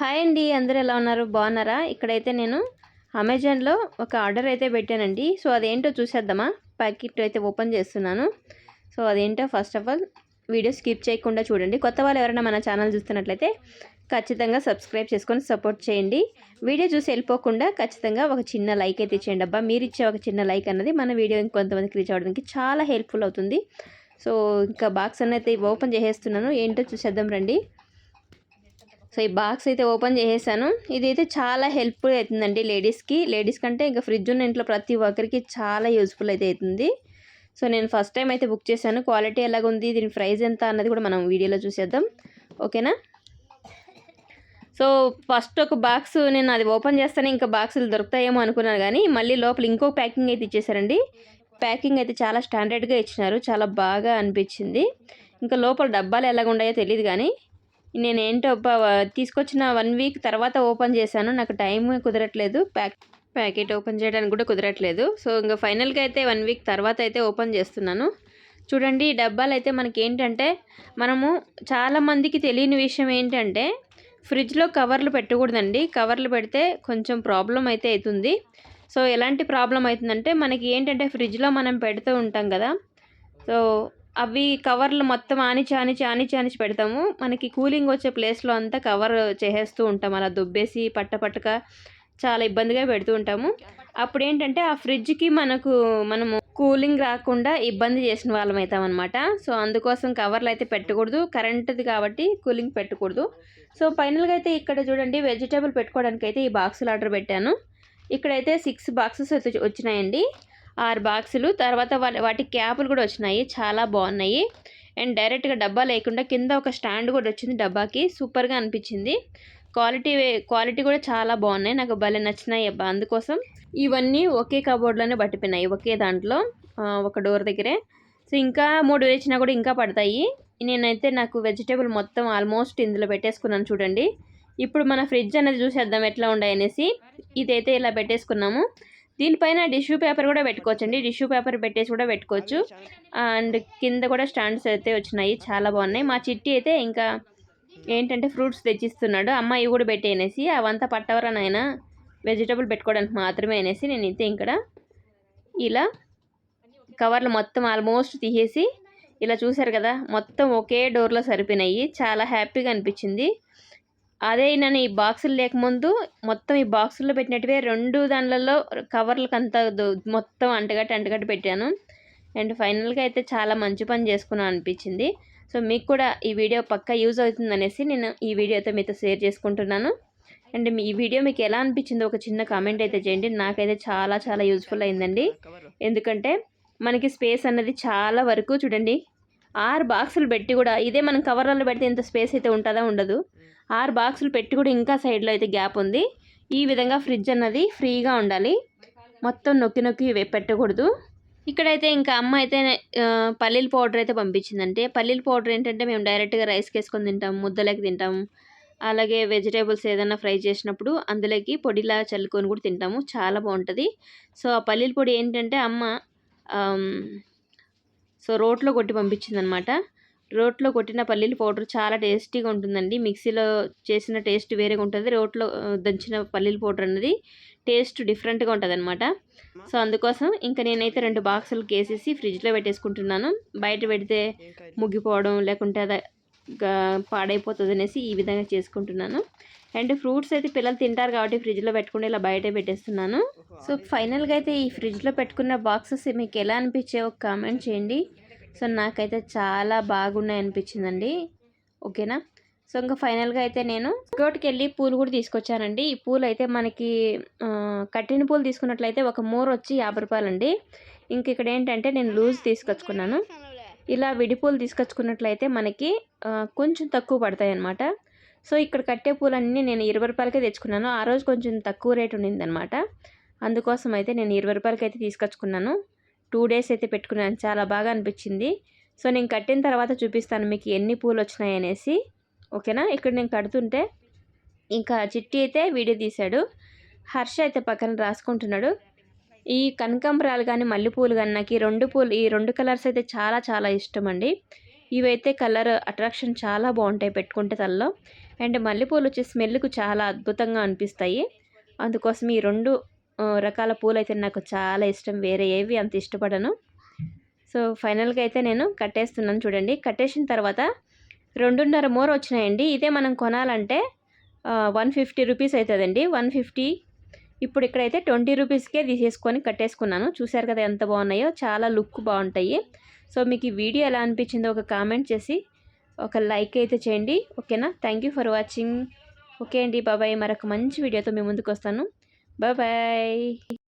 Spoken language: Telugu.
హాయ్ అండి అందరూ ఎలా ఉన్నారు? బాగున్నారా? ఇక్కడైతే నేను అమెజాన్లో ఒక ఆర్డర్ అయితే పెట్టానండి. సో అదేంటో చూసేద్దామా? ప్యాకెట్ అయితే ఓపెన్ చేస్తున్నాను. సో అదేంటో first of all video skip చేయకుండా చూడండి. కొత్త వాళ్ళు ఎవరైనా మన ఛానల్ చూస్తున్నట్లయితే ఖచ్చితంగా సబ్స్క్రైబ్ చేసుకొని సపోర్ట్ చేయండి. వీడియో చూసి వెళ్ళిపోకుండా ఖచ్చితంగా ఒక చిన్న లైక్ అయితే ఇచ్చేయండి. అబ్బా మీరు ఇచ్చే ఒక చిన్న లైక్ అన్నది మన వీడియో ఇంకొంతమందికి రీచ్ అవ్వడానికి చాలా హెల్ప్ఫుల్ అవుతుంది. సో ఇంకా బాక్స్ అనేది ఓపెన్ చేసేస్తున్నాను. ఏంటో చూసేద్దాం రండి. సో ఈ బాక్స్ అయితే ఓపెన్ చేసేసాను. ఇది అయితే చాలా హెల్ప్ఫుల్ అవుతుందండి లేడీస్కి. లేడీస్ కంటే ఇంకా ఫ్రిడ్జ్ ఉన్న ఇంట్లో ప్రతి ఒక్కరికి చాలా యూస్ఫుల్ అయితే అవుతుంది. సో నేను ఫస్ట్ టైం అయితే బుక్ చేశాను. క్వాలిటీ ఎలాగుంది దీని ప్రైస్ ఎంత అన్నది కూడా మనం వీడియోలో చూసేద్దాం. ఓకేనా? సో ఫస్ట్ ఒక బాక్స్ నేను అది ఓపెన్ చేస్తానే ఇంకా బాక్సులు దొరుకుతాయేమో అనుకున్నాను కానీ మళ్ళీ లోపల ఇంకో ప్యాకింగ్ అయితే ఇచ్చేసారండి. ప్యాకింగ్ అయితే చాలా స్టాండర్డ్గా ఇచ్చినారు. చాలా బాగా అనిపించింది. ఇంకా లోపల డబ్బాలు ఎలాగ ఉన్నాయో తెలియదు కానీ నేను ఏంటో తీసుకొచ్చిన వన్ వీక్ తర్వాత ఓపెన్ చేశాను. నాకు టైం కుదరట్లేదు. ప్యాక్ ప్యాకెట్ ఓపెన్ చేయడానికి కూడా కుదరట్లేదు. సో ఇంకా ఫైనల్గా అయితే వన్ వీక్ తర్వాత అయితే ఓపెన్ చేస్తున్నాను. చూడండి ఈ డబ్బాలు అయితే మనకి ఏంటంటే మనము చాలామందికి తెలియని విషయం ఏంటంటే ఫ్రిడ్జ్లో కవర్లు పెట్టకూడదండి. కవర్లు పెడితే కొంచెం ప్రాబ్లం అయితే అవుతుంది. సో ఎలాంటి ప్రాబ్లం అవుతుందంటే మనకి ఏంటంటే ఫ్రిడ్జ్లో మనం పెడుతూ ఉంటాం కదా. సో అవి కవర్లు మొత్తం ఆనిచి ఆనిచి ఆనిచి ఆనిచి పెడతాము. మనకి కూలింగ్ వచ్చే ప్లేస్లో అంతా కవర్ చేసేస్తూ ఉంటాం. అలా దుబ్బేసి పట్ట పట్టక చాలా ఇబ్బందిగా పెడుతూ ఉంటాము. అప్పుడు ఏంటంటే ఆ ఫ్రిడ్జ్కి మనకు మనము కూలింగ్ రాకుండా ఇబ్బంది చేసిన వాళ్ళం అవుతాం అనమాట సో అందుకోసం కవర్లు అయితే పెట్టకూడదు. కరెంట్ది కాబట్టి కూలింగ్ పెట్టకూడదు. సో ఫైనల్గా అయితే ఇక్కడ చూడండి వెజిటేబుల్ పెట్టుకోవడానికి అయితే ఈ బాక్సులు ఆర్డర్ పెట్టాను. ఇక్కడైతే సిక్స్ బాక్సెస్ అయితే వచ్చినాయండి. ఆరు బాక్సులు. తర్వాత వాటి క్యాపులు కూడా వచ్చినాయి. చాలా బాగున్నాయి. అండ్ డైరెక్ట్గా డబ్బా లేకుండా కింద ఒక స్టాండ్ కూడా వచ్చింది డబ్బాకి. సూపర్గా అనిపించింది. క్వాలిటీ క్వాలిటీ కూడా చాలా బాగున్నాయి. నాకు భలే నచ్చినాయి అబ్బా. అందుకోసం ఇవన్నీ ఒకే కబోర్డ్లోనే పట్టిపోయినాయి. ఒకే దాంట్లో ఒక డోర్ దగ్గరే. సో ఇంకా మూడు వేసినా కూడా ఇంకా పడతాయి. నేనైతే నాకు వెజిటేబుల్ మొత్తం ఆల్మోస్ట్ ఇందులో పెట్టేసుకున్నాను చూడండి. ఇప్పుడు మన ఫ్రిడ్జ్ అనేది చూసేద్దాం ఎట్లా ఉండాయనేసి ఇదైతే ఇలా పెట్టేసుకున్నాము. దీనిపైన టిష్యూ పేపర్ కూడా పెట్టుకోవచ్చు అండి టిష్యూ పేపర్ పెట్టేసి కూడా పెట్టుకోవచ్చు. అండ్ కింద కూడా స్టాండ్స్ అయితే వచ్చినాయి. చాలా బాగున్నాయి. మా చిట్టి అయితే ఇంకా ఏంటంటే ఫ్రూట్స్ తెచ్చిస్తున్నాడు. అమ్మ ఇవి కూడా పెట్టేనేసి అవంతా పట్టవరనైనా వెజిటబుల్ పెట్టుకోవడానికి మాత్రమే అనేసి నేను అయితే ఇక్కడ ఇలా కవర్లు మొత్తం ఆల్మోస్ట్ తీసేసి ఇలా చూసారు కదా మొత్తం ఒకే డోర్లో సరిపోయినాయి. చాలా హ్యాపీగా అనిపించింది. అదే నేను ఈ బాక్సులు లేకముందు మొత్తం ఈ బాక్సుల్లో పెట్టినట్టువే రెండు దానిలలో కవర్లకు అంత మొత్తం అంటగట్టి అంటగట్టి పెట్టాను. అండ్ ఫైనల్గా అయితే చాలా మంచి పని చేసుకున్నాను అనిపించింది. సో మీకు కూడా ఈ వీడియో పక్కా యూజ్ అవుతుంది అనేసి నేను ఈ వీడియోతో మీతో షేర్ చేసుకుంటున్నాను. అండ్ ఈ వీడియో మీకు ఎలా అనిపించిందో ఒక చిన్న కామెంట్ అయితే చేయండి. నాకైతే చాలా చాలా యూజ్ఫుల్ అయిందండి. ఎందుకంటే మనకి స్పేస్ అన్నది చాలా వరకు చూడండి ఆరు బాక్సులు పెట్టి కూడా ఇదే మనం కవర్లలో పెడితే ఇంత స్పేస్ అయితే ఉంటుందా ఉండదు. ఆరు బాక్సులు పెట్టి కూడా ఇంకా సైడ్లో అయితే గ్యాప్ ఉంది. ఈ విధంగా ఫ్రిడ్జ్ అన్నది ఫ్రీగా ఉండాలి. మొత్తం నొక్కి నొక్కి పెట్టకూడదు. ఇక్కడైతే ఇంకా అమ్మ అయితే పల్లీల పౌడర్ అయితే పంపించిందంటే పల్లీల పౌడర్ ఏంటంటే మేము డైరెక్ట్గా రైస్కి వేసుకొని తింటాం ముద్దలకి తింటాం. అలాగే వెజిటేబుల్స్ ఏదైనా ఫ్రై చేసినప్పుడు అందులోకి పొడిలా చల్లుకొని కూడా తింటాము. చాలా బాగుంటుంది. సో ఆ పల్లీల పొడి ఏంటంటే అమ్మ సో రోట్లో కొట్టి పంపించిందనమాట. రోట్లో కొట్టిన పల్లీలు పౌడర్ చాలా టేస్టీగా ఉంటుందండి. మిక్సీలో చేసిన టేస్ట్ వేరేగా ఉంటుంది. రోట్లో దంచిన పల్లీల పౌడర్ అన్నది టేస్ట్ డిఫరెంట్గా ఉంటుంది అనమాట సో అందుకోసం ఇంకా నేనైతే రెండు బాక్సులు కేసేసి ఫ్రిడ్జ్లో పెట్టేసుకుంటున్నాను. బయట పెడితే ముగ్గిపోవడం లేకుంటే అది పాడైపోతుంది అనేసి ఈ విధంగా చేసుకుంటున్నాను. అండ్ ఫ్రూట్స్ అయితే పిల్లలు తింటారు కాబట్టి ఫ్రిడ్జ్లో పెట్టుకుంటే ఇలా బయట పెట్టేస్తున్నాను. సో ఫైనల్గా అయితే ఈ ఫ్రిడ్జ్లో పెట్టుకున్న బాక్సెస్ మీకు ఎలా అనిపించే ఒక కామెంట్ చేయండి. సో నాకైతే చాలా బాగున్నాయి అనిపించిందండి ఓకేనా? సో ఇంకా ఫైనల్గా అయితే నేను కోటికి వెళ్ళి పూలు కూడా తీసుకొచ్చానండి. ఈ పూలు అయితే మనకి కట్టిన పూలు తీసుకున్నట్లయితే ఒక మూర వచ్చి యాభై రూపాయలండి. ఇంక ఇక్కడ ఏంటంటే నేను లూజ్ తీసుకొచ్చుకున్నాను. ఇలా విడి పూలు తీసుకొచ్చుకున్నట్లయితే మనకి కొంచెం తక్కువ పడతాయి అన్నమాట సో ఇక్కడ కట్టే పూలన్నీ నేను ఇరవై రూపాయలకే తెచ్చుకున్నాను. ఆ రోజు కొంచెం తక్కువ రేట్ ఉండిందనమాట అందుకోసం అయితే నేను ఇరవై రూపాయలకి అయితే తీసుకొచ్చుకున్నాను. టూ డేస్ అయితే పెట్టుకున్నాను. చాలా బాగా అనిపించింది. సో నేను కట్టిన తర్వాత చూపిస్తాను మీకు ఎన్ని పూలు వచ్చినాయి అనేసి. ఓకేనా? ఇక్కడ నేను కడుతుంటే ఇంకా చిట్టి అయితే వీడియో తీశాడు. హర్ష అయితే పక్కన రాసుకుంటున్నాడు. ఈ కనకాంబరాలు కానీ మల్లెపూలు కానీ నాకు ఈ రెండు పూలు ఈ రెండు కలర్స్ అయితే చాలా చాలా ఇష్టం అండి ఇవైతే కలర్ అట్రాక్షన్ చాలా బాగుంటాయి పెట్టుకుంటే తలలో. అండ్ మల్లెపూలు వచ్చి స్మెల్కు చాలా అద్భుతంగా అనిపిస్తాయి. అందుకోసం ఈ రెండు రకాల పూలు అయితే నాకు చాలా ఇష్టం. వేరే ఏవి అంత ఇష్టపడను. సో ఫైనల్గా అయితే నేను కట్టేస్తున్నాను చూడండి. కట్టేసిన తర్వాత రెండున్నర మోర్ వచ్చినాయండి. ఇదే మనం కొనాలంటే వన్ ఫిఫ్టీ రూపీస్ అవుతుందండి వన్ ఫిఫ్టీ ఇప్పుడు ఇక్కడైతే ట్వంటీ రూపీస్కే తీసేసుకొని కట్టేసుకున్నాను. చూశారు కదా ఎంత బాగున్నాయో. చాలా లుక్ బాగుంటాయి. సో మీకు ఈ వీడియో ఎలా అనిపించిందో ఒక కామెంట్ చేసి ఒక లైక్ అయితే చేయండి. ఓకేనా? Thank you for watching. Okay అండి. బాబాయ్ మరొక మంచి వీడియోతో మీ ముందుకు వస్తాను. Bye bye.